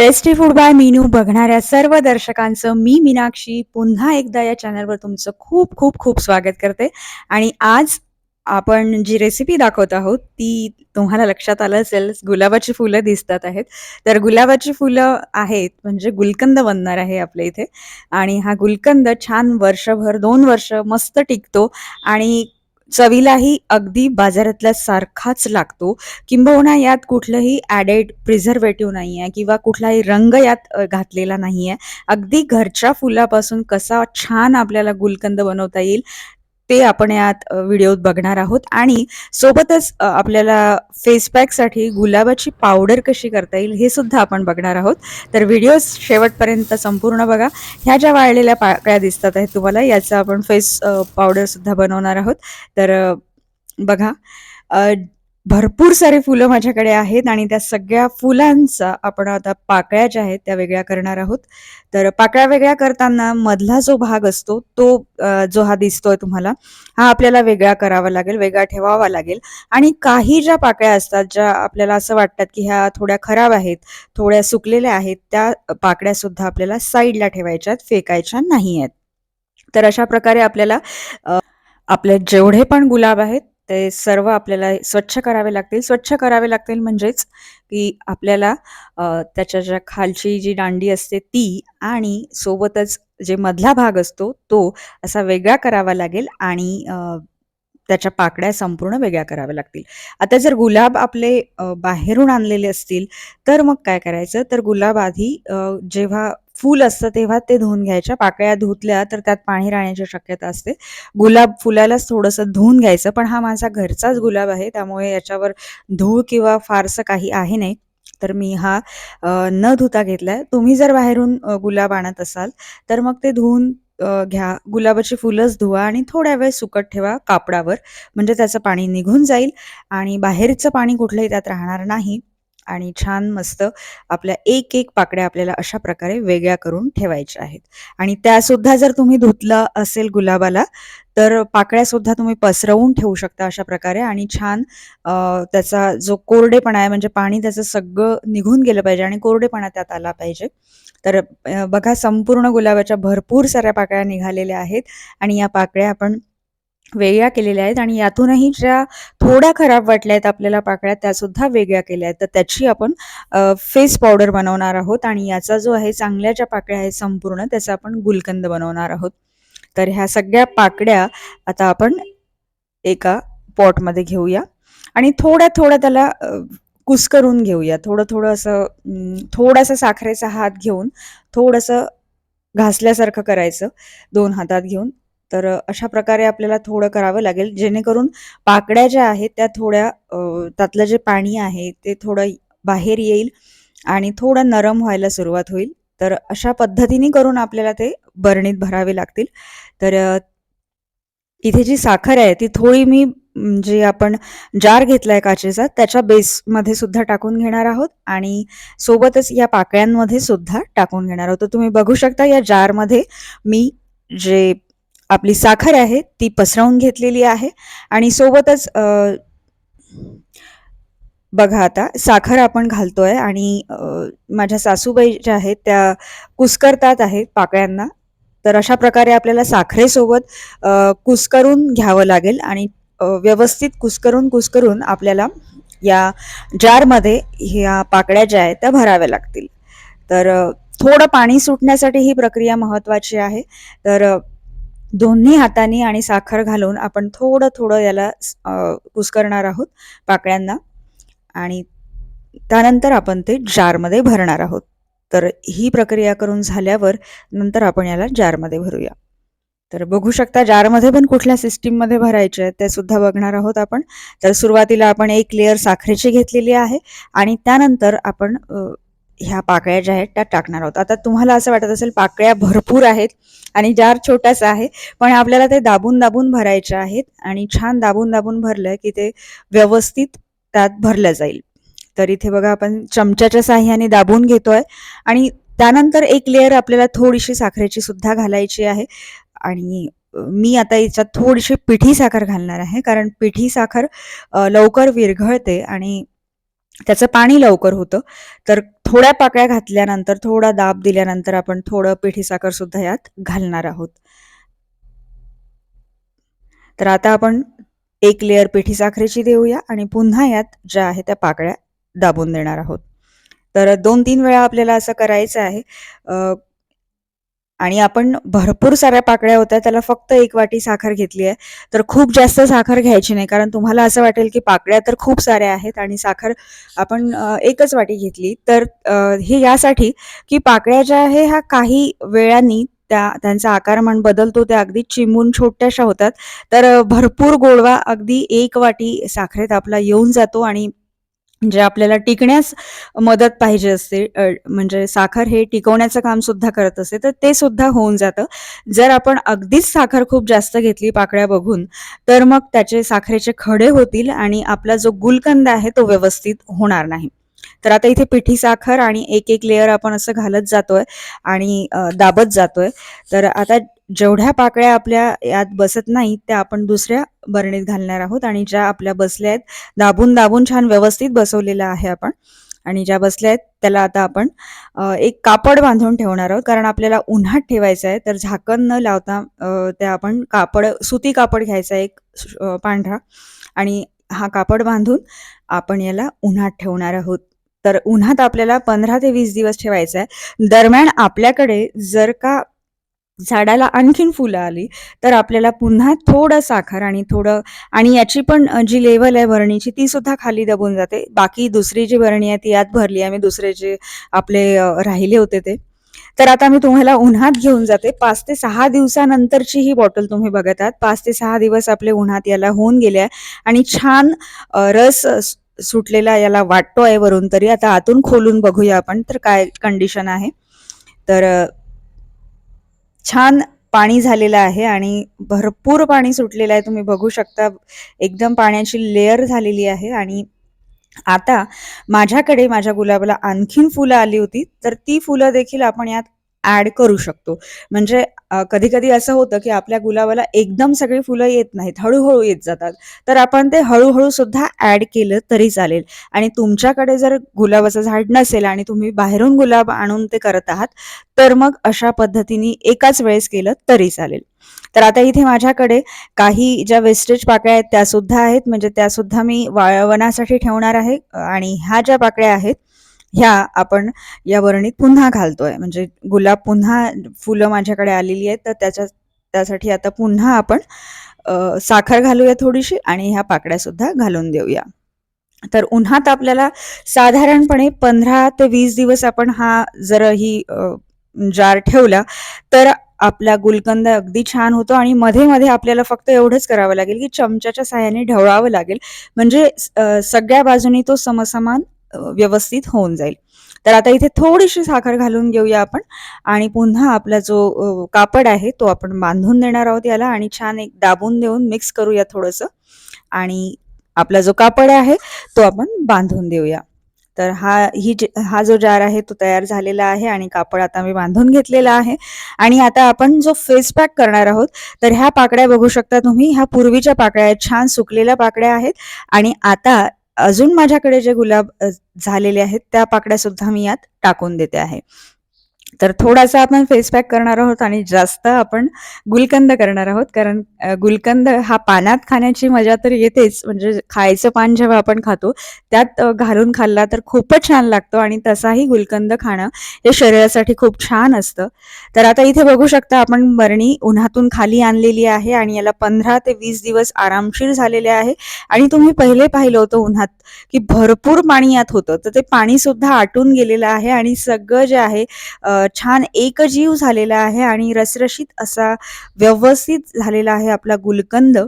Tasty food by menu बघणाऱ्या सर्व दर्शकांचं मी मीनाक्षी पुन्हा एकदा या चॅनलवर तुमचं खूप खूप खूप स्वागत करते. आणि आज आपण जी रेसिपी दाखवत आहोत ती तुम्हाला लक्षात आलं असेल गुलाबाची फुलं दिसतात आहेत. तर गुलाबाची फुलं आहेत म्हणजे गुलकंद बनणार आहे आपल्या इथे. आणि हा गुलकंद छान वर्षभर दोन वर्ष मस्त टिकतो. आणि चवीलाही अगदी बाजारातल्या सारखाच लागतो. किंबहुना यात कुठलंही ॲडेड प्रिझर्वेटिव्ह नाही आहे किंवा कुठलाही रंग यात घातलेला नाही आहे अगदी घरच्या फुलापासून कसा छान आपल्याला गुलकंद बनवता येईल ते आपण यात व्हिडिओत बघणार आहोत. आणि सोबतच आपल्याला फेस पॅकसाठी गुलाबाची पावडर कशी करता येईल हे सुद्धा आपण बघणार आहोत. तर व्हिडिओ शेवटपर्यंत संपूर्ण बघा. ह्या ज्या वाळलेल्या पाकळ्या दिसतात आहेत तुम्हाला याचा आपण फेस पावडरसुद्धा बनवणार आहोत. तर बघा. भरपूर सारी फुलं माझ्याकडे आहेत आणि त्या सगळ्या फुलांचा आपण आता पाकळ्या ज्या आहेत त्या वेगळ्या करणार आहोत. तर पाकळ्या वेगळ्या करताना मधला जो भाग असतो तो जो हा दिसतोय तुम्हाला हा आपल्याला वेगळा करावा लागेल वेगळा ठेवावा लागेल. आणि काही ज्या पाकळ्या असतात ज्या आपल्याला असं वाटतात की ह्या थोड्या खराब आहेत थोड्या सुकलेल्या आहेत त्या पाकळ्या सुद्धा आपल्याला साईडला आहेत फेकायच्या नाही आहेत तर अशा प्रकारे आपल्याला आपले जेवढे पण गुलाब आहेत ते सर्व आपल्याला स्वच्छ करावे लागतील. स्वच्छ करावे लागतील म्हणजेच की आपल्याला त्याच्या ज्या खालची जी दांडी असते ती आणि सोबतच जे मधला भाग असतो तो असा वेगळा करावा लागेल आणि त्याच्या पाकळ्या संपूर्ण वेगळ्या कराव्या लागतील. आता जर गुलाब आपले बाहेरून आणलेले असतील तर मग काय करायचं? तर गुलाब आधी जेव्हा फूल असतं तेव्हा ते धुवून घ्यायच्या. पाकळ्या धुतल्या तर त्यात पाणी राहण्याची शक्यता असते. गुलाब फुलालाच थोडंसं धुवून घ्यायचं पण हा माझा घरचाच गुलाब आहे त्यामुळे याच्यावर धूळ किंवा फारसं काही आहे नाही. तर मी हा न धुता घेतलाय. तुम्ही जर बाहेरून गुलाब आणत असाल तर मग ते धुवून घ्या. गुलाबाची फुलंच धुवा आणि थोड्या वेळ सुकट ठेवा कापडावर. म्हणजे त्याचं पाणी निघून जाईल आणि बाहेरचं पाणी कुठलंही त्यात राहणार नाही. आणि छान मस्त आपल्या एक एक पाकड्या आपल्याला अशा प्रकारे वेगळ्या करून ठेवायच्या आहेत. आणि त्यासुद्धा जर तुम्ही धुतलं असेल गुलाबाला तर पाकळ्या सुद्धा तुम्ही पसरवून ठेवू शकता अशा प्रकारे आणि छान त्याचा जो कोरडेपणा आहे म्हणजे पाणी त्याचं सगळं निघून गेलं पाहिजे आणि कोरडेपणा त्यात आला पाहिजे. तर बघा संपूर्ण गुलाबाच्या भरपूर साऱ्या पाकळ्या निघालेल्या आहेत आणि या पाकळ्या आपण वेगळ्या केलेल्या आहेत आणि यातूनही ज्या थोड्या खराब वाटल्या आहेत आपल्याला पाकळ्या त्यासुद्धा वेगळ्या केल्या आहेत. तर त्याची आपण फेस पावडर बनवणार आहोत आणि याचा जो आहे चांगल्या ज्या पाकळ्या आहेत संपूर्ण त्याचा आपण गुलकंद बनवणार आहोत. तर ह्या सगळ्या पाकड्या आता आपण एका पॉटमध्ये घेऊया आणि थोड्या थोड्या त्याला अ, कुस्करून घेऊया. थोडं थोडं असं थोडासा साखरेचा हात घेऊन थोडंसं घासल्यासारखं करायचं. दोन हातात घेऊन. तर अशा प्रकारे आपल्याला थोडं करावं लागेल. जेणेकरून पाकड्या ज्या आहेत त्या थोड्या त्यातलं जे पाणी आहे ते थोडं बाहेर येईल आणि थोडं नरम व्हायला सुरुवात होईल. तर अशा पद्धतीने करून आपल्याला ते बरणीत भरावे लागतील. तर इथे जी साखर आहे ती थोडी मी जे आपण जार घेतलाय काचेचा त्याच्या बेसमध्ये सुद्धा टाकून घेणार आहोत आणि सोबतच या पाकळ्यांमध्ये सुद्धा टाकून घेणार आहोत. तर तुम्ही बघू शकता या जारमध्ये मी जे आपली साखर आहे ती पसरवून घेतलेली आहे आणि सोबतच बघा आता साखर आपण घालतोय आणि माझ्या सासूबाई ज्या आहेत त्या कुस्करतात आहेत पाकळ्यांना. तर अशा प्रकारे आपल्याला साखरेसोबत कुसकरून कुस्करून घ्यावं लागेल आणि व्यवस्थित कुस्करून कुस्करून आपल्याला या जारमध्ये ह्या पाकळ्या ज्या आहेत त्या भराव्या लागतील. तर थोडं पाणी सुटण्यासाठी ही प्रक्रिया महत्त्वाची आहे. तर दोन्ही हाताने आणि साखर घालून आपण थोडं थोडं याला स- कुस्करणार आहोत पाकळ्यांना. आणि त्यानंतर आपण ते जारमध्ये भरणार आहोत. तर ही प्रक्रिया करून झाल्यावर नंतर आपण याला जारमध्ये भरूया. तर बघू शकता जारमध्ये पण कुठल्या सिस्टीममध्ये भरायचे आहे ते सुद्धा बघणार आहोत आपण. तर सुरुवातीला आपण एक लेअर साखरेची घेतलेली आहे आणि त्यानंतर आपण ह्या पाकळ्या ज्या आहेत त्या टाकणार आहोत. आता तुम्हाला असं वाटत असेल पाकळ्या भरपूर आहेत आणि जार छोटासा आहे पण आपल्याला ते दाबून दाबून भरायचे आहेत आणि छान दाबून दाबून भरलं की ते व्यवस्थित त्यात भरलं जाईल. तर इथे बघा आपण चमच्याच्या साह्याने दाबून घेतोय आणि त्यानंतर एक लेअर आपल्याला थोडीशी साखरेची सुद्धा घालायची आहे. आणि मी आता याच्यात थोडीशी पिठी साखर घालणार आहे कारण पिठी साखर लवकर विरघळते आणि त्याचं पाणी लवकर होतं. तर थोड्या पाकळ्या घातल्यानंतर, थोडा दाब दिल्यानंतर आपण थोडं पिठी साखर सुद्धा यात घालणार आहोत. तर आता आपण एक लेअर पिठी साखरेची देऊया आणि पुन्हा यात ज्या आहे त्या पाकळ्या दाबून देणार आहोत. तर दोन तीन वेळा आपल्याला असं करायचं आहे. आणि आपण भरपूर साऱ्या पाकळ्या होत्या त्याला फक्त एक वाटी साखर घेतली आहे. तर खूप जास्त साखर घ्यायची नाही कारण तुम्हाला असं वाटेल की पाकळ्या तर खूप साऱ्या आहेत आणि साखर आपण एकच वाटी घेतली. तर हे यासाठी की पाकळ्या ज्या आहे ह्या काही वेळांनी त्या त्यांचा आकारमान बदलतो त्या अगदी चिमून छोट्याशा होतात. तर भरपूर गोडवा अगदी एक वाटी साखरेत आपला येऊन जातो आणि जे आपल्याला टिकण्यास मदत पाहिजे असते म्हणजे साखर हे टिकवण्याचं काम सुद्धा करत असते तर ते सुद्धा होऊन जातं. जर आपण अगदीच साखर खूप जास्त घेतली पाकळ्या बघून तर मग त्याचे साखरेचे खडे होतील आणि आपला जो गुलकंद आहे तो व्यवस्थित होणार नाही. तर आता इथे पिठी साखर आणि एक एक लेअर आपण असं घालत जातोय आणि दाबत जातोय. तर आता जेवढ्या पाकळ्या आपल्या यात बसत नाहीत त्या आपण दुसऱ्या बरणीत घालणार आहोत आणि ज्या आपल्या बसल्या आहेत दाबून दाबून छान व्यवस्थित बसवलेलं आहे आपण. आणि ज्या बसल्या आहेत त्याला आता आपण एक कापड बांधून ठेवणार आहोत कारण आपल्याला उन्हात ठेवायचं आहे तर झाकण न लावता त्या आपण कापड सुती कापड घ्यायचा एक पांढरा. आणि हा कापड बांधून आपण याला उन्हात ठेवणार आहोत. तर उन्हात आपल्याला पंधरा ते वीस दिवस ठेवायचं आहे. दरम्यान आपल्याकडे जर का झाडाला आणखीन फुलं आली तर आपल्याला पुन्हा थोडं साखर आणि थोडं आणि याची पण जी लेवल आहे भरणीची ती सुद्धा खाली दबून जाते. बाकी दुसरी जी भरणी आहे ती यात भरली आहे. मी दुसरे जे आपले राहिले होते ते. तर आता मी तुम्हाला उन्हात घेऊन जाते. पाच ते सहा दिवसानंतरची ही बॉटल तुम्ही बघत आहात पाच ते सहा दिवस आपले उन्हात याला होऊन गेले आहे. आणि छान रस सुटलेला याला वाटतो आहे वरून तरी. आता आतून खोलून बघूया आपण तर काय कंडिशन आहे. तर छान पाणी झालेलं आहे आणि भरपूर पाणी सुटलेलं आहे. तुम्ही बघू शकता एकदम पाण्याची लेअर झालेली आहे आणि आता माझ्याकडे माझ्या गुलाबाला आणखीन फुलं आली होती. तर ती फुलं देखील आपण यात ऍड करू शकतो. म्हणजे कधी कधी असं होतं की आपल्या गुलाबाला एकदम सगळी फुलं येत नाहीत हळूहळू येत जातात. तर आपण ते हळूहळू सुद्धा ऍड केलं तरी चालेल. आणि तुमच्याकडे जर गुलाबाचं झाड नसेल आणि तुम्ही बाहेरून गुलाब आणून ते करत आहात तर मग अशा पद्धतीने एकाच वेळेस केलं तरी चालेल. तर आता इथे माझ्याकडे काही ज्या वेस्टेज पाकळ्या आहेत त्या सुद्धा आहेत. म्हणजे त्या सुद्धा मी वाळवण्यासाठी ठेवणार आहे. आणि ह्या ज्या पाकळ्या आहेत ह्या आपण या वरणीत पुन्हा घालतोय. म्हणजे गुलाब पुन्हा फुलं माझ्याकडे आलेली आहेत तर त्याच्या त्यासाठी आता पुन्हा आपण साखर घालूया थोडीशी आणि ह्या पाकड्या सुद्धा घालून देऊया. तर उन्हात आपल्याला साधारणपणे पंधरा ते वीस दिवस आपण हा जर ही जार ठेवला तर आपला गुलकंद अगदी छान होतो आणि मध्ये मध्ये आपल्याला फक्त एवढंच करावं लागेल की चमच्याच्या साह्याने ढवळावं लागेल. म्हणजे सगळ्या बाजूनी तो समसमान व्यवस्थित होऊन जाईल. तर आता इथे थोडीशी साखर घालून घेऊया आपण. आणि पुन्हा आपला जो कापड आहे तो आपण बांधून देणार आहोत याला आणि छान एक दाबून देऊन मिक्स करूया थोडंसं. आणि आपला जो कापड आहे तो आपण बांधून देऊया. तर हा ही हा जो जार आहे तो तयार झालेला आहे आणि कापड आता मी बांधून घेतलेला आहे. आणि आता आपण जो फेस पॅक करणार आहोत तर ह्या पाकड्या बघू शकता तुम्ही. ह्या पूर्वीच्या पाकड्या आहेत छान सुकलेल्या पाकड्या आहेत. आणि आता अजून माझ्याकडे जे गुलाब झालेले आहेत त्या पाकड्या सुद्धा मी यात टाकून देते आहे. तर थोडासा आपण फेस पॅक करणार आहोत आणि जास्त आपण गुलकंद करणार आहोत. कारण गुलकंद हा पानात खाण्याची मजा तर येतेच. म्हणजे खायचं पान जेव्हा आपण खातो त्यात घालून खाल्ला तर खूपच छान लागतो आणि तसाही गुलकंद खाणं हे शरीरासाठी खूप छान असतं. तर आता इथे बघू शकता आपण बरणी उन्हातून खाली आणलेली आहे आणि याला पंधरा ते वीस दिवस आरामशीर झालेले आहे. आणि तुम्ही पहिले पाहिलं होतं उन्हात की भरपूर पाणी यात होतं. तर ते पाणी सुद्धा आटून गेलेलं आहे आणि सगळं जे आहे छान एकजीव झालेला आहे आणि रसरशीत असा व्यवस्थित झालेला आहे आपला गुलकंद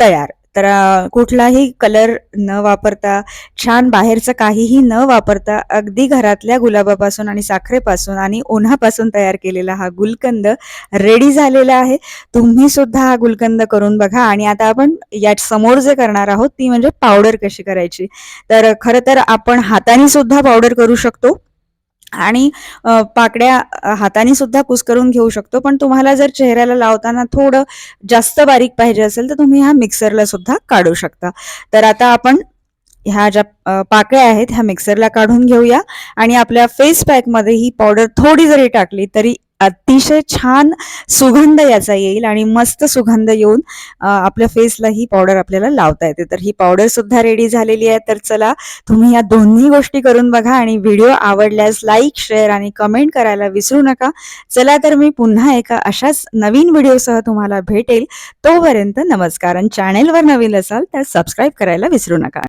तयार. तर कुठलाही कलर न वापरता छान बाहेरचं काहीही न वापरता अगदी घरातल्या गुलाबापासून आणि साखरेपासून आणि उन्हापासून तयार केलेला हा गुलकंद रेडी झालेला आहे. तुम्ही सुद्धा हा गुलकंद करून बघा आणि आता आपण या समोर जे करणार आहोत ती म्हणजे पावडर कशी करायची? तर खरं तर आपण हाताने सुद्धा पावडर करू शकतो. आणि पाकड्या हाताने सुद्धा करून घेऊ शकतो. पण तुम्हाला जर चेहऱ्याला लावताना थोडं जास्त बारीक पाहिजे असेल तर तुम्ही ह्या मिक्सरला सुद्धा काढू शकता. तर आता आपण ह्या ज्या पाकळ्या आहेत ह्या मिक्सरला काढून घेऊया. आणि आपल्या फेस पॅकमध्ये ही पावडर थोडी जरी टाकली तरी अतिशय छान सुगंध याचा येईल आणि मस्त सुगंध येऊन आपल्या फेसला ही पावडर आपल्याला लावता येते. तर ही पावडर सुद्धा रेडी झालेली आहे. तर चला तुम्ही या दोन्ही गोष्टी करून बघा आणि व्हिडिओ आवडल्यास लाईक शेअर आणि कमेंट करायला विसरू नका. चला तर मी पुन्हा एका अशाच नवीन व्हिडिओसह तुम्हाला भेटेल. तोपर्यंत नमस्कार आणि चॅनेलवर नवीन असाल तर सबस्क्राईब करायला विसरू नका.